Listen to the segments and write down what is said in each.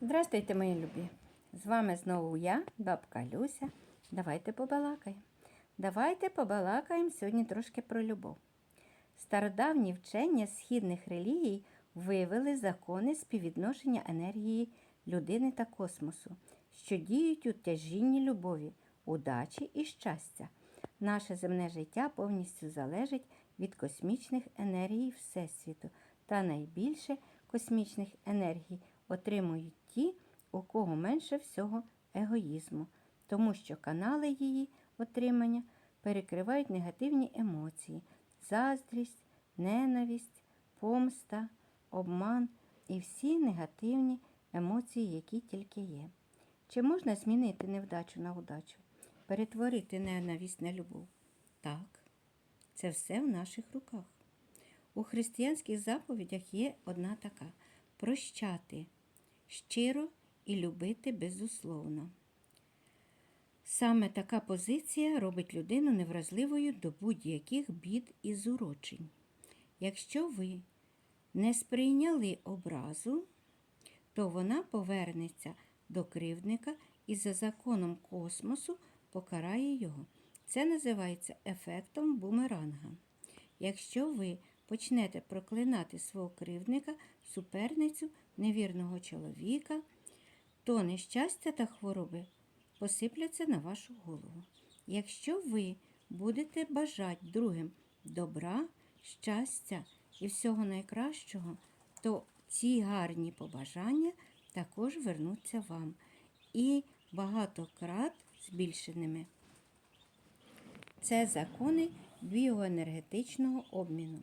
Здрастуйте, мої любі! З вами знову я, бабка Люся. Давайте побалакаємо. Давайте побалакаємо сьогодні трошки про любов. Стародавні вчення східних релігій вивели закони співвідношення енергії людини та космосу, що діють у тяжінні любові, удачі і щастя. Наше земне життя повністю залежить від космічних енергій Всесвіту, та найбільше космічних енергій отримують ті, у кого менше всього егоїзму, тому що канали її отримання перекривають негативні емоції, заздрість, ненависть, помста, обман і всі негативні емоції, які тільки є. Чи можна змінити невдачу на удачу, перетворити ненависть на любов? Так, це все в наших руках. У християнських заповідях є одна така прощати щиро і любити безусловно. Саме така позиція робить людину невразливою до будь-яких бід і зурочень. Якщо ви не сприйняли образу, то вона повернеться до кривдника і за законом космосу покарає його. Це називається ефектом бумеранга. Якщо ви почнете проклинати свого кривдника, суперницю, невірного чоловіка, то нещастя та хвороби посипляться на вашу голову. Якщо ви будете бажати другим добра, щастя і всього найкращого, то ці гарні побажання також вернуться вам і багатократ збільшеними. Це закони біоенергетичного обміну.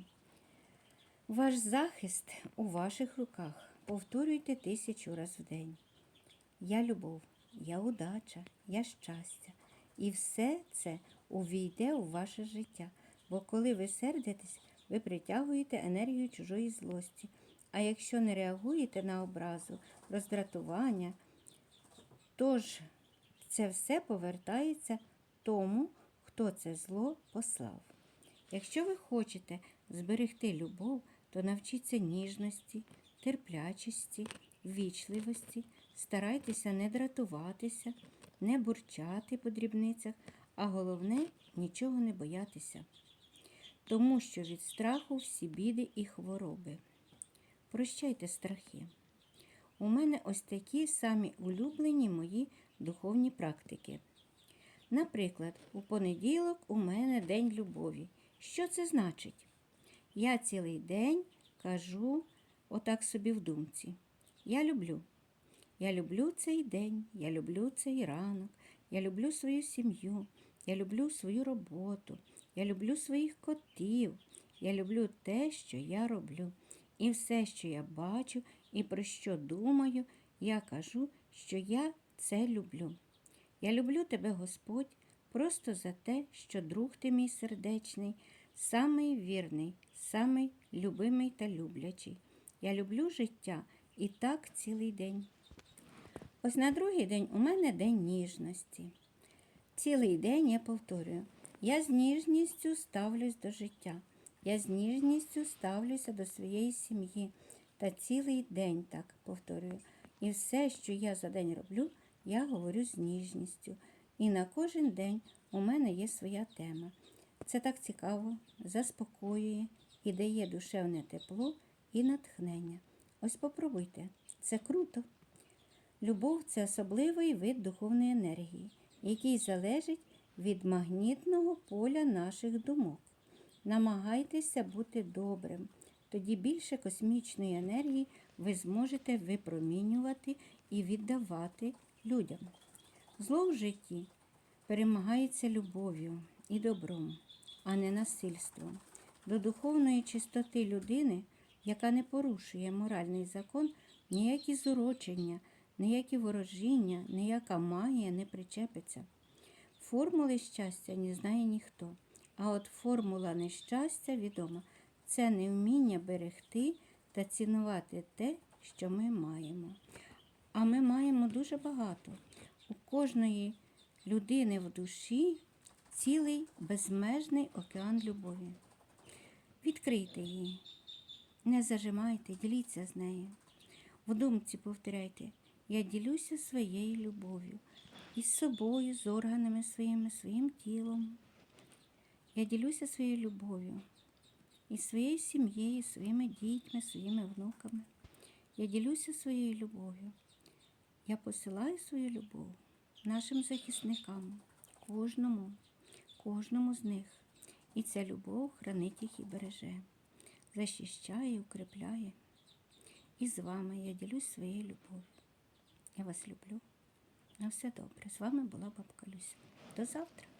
Ваш захист у ваших руках. Повторюйте тисячу раз в день. Я любов, я удача, я щастя. І все це увійде у ваше життя. Бо коли ви сердитесь, ви притягуєте енергію чужої злості. А якщо не реагуєте на образу, роздратування, то ж це все повертається тому, хто це зло послав. Якщо ви хочете зберегти любов, то навчіться ніжності, терплячості, ввічливості, старайтеся не дратуватися, не бурчати по дрібницях, а головне нічого не боятися, тому що від страху всі біди і хвороби. Прощайте страхи. У мене ось такі самі улюблені мої духовні практики. Наприклад, у понеділок у мене День любові. Що це значить? Я цілий день кажу отак собі в думці. Я люблю. Я люблю цей день, я люблю цей ранок, я люблю свою сім'ю, я люблю свою роботу, я люблю своїх котів, я люблю те, що я роблю. І все, що я бачу і про що думаю, я кажу, що я це люблю. Я люблю тебе, Господь, просто за те, що друг ти мій сердечний, самий вірний, самий любимий та люблячий. Я люблю життя і так цілий день. Ось на другий день у мене день ніжності. Цілий день я повторюю, я з ніжністю ставлюсь до життя, я з ніжністю ставлюся до своєї сім'ї. Та цілий день так повторюю. І все, що я за день роблю, я говорю з ніжністю. І на кожен день у мене є своя тема. Це так цікаво, заспокоює і дає душевне тепло і натхнення. Ось попробуйте, це круто. Любов це особливий вид духовної енергії, який залежить від магнітного поля наших думок. Намагайтеся бути добрим, тоді більше космічної енергії ви зможете випромінювати і віддавати людям. Зло в житті перемагається любов'ю і добром, а не насильством. До духовної чистоти людини, яка не порушує моральний закон, ніякі зурочення, ніякі ворожіння, ніяка магія не причепиться. Формули щастя не знає ніхто, а от формула нещастя відома це невміння берегти та цінувати те, що ми маємо. А ми маємо дуже багато. У кожної людини в душі цілий безмежний океан любові. Відкрийте її, не зажимайте, діліться з нею. В думці повторяйте, Я ділюся своєю любов'ю із собою, з органами своїми, своїм тілом. Я ділюся своєю любов'ю із своєю сім'єю, своїми дітьми, своїми внуками. Я ділюся своєю любов'ю. Я посилаю свою любов нашим захисникам, кожному, кожному з них. І ця любов хранить їх і береже, захищає, укріпляє. І з вами я ділюсь своєю любов'ю. Я вас люблю. На все добре. З вами була бабка Люся. До завтра.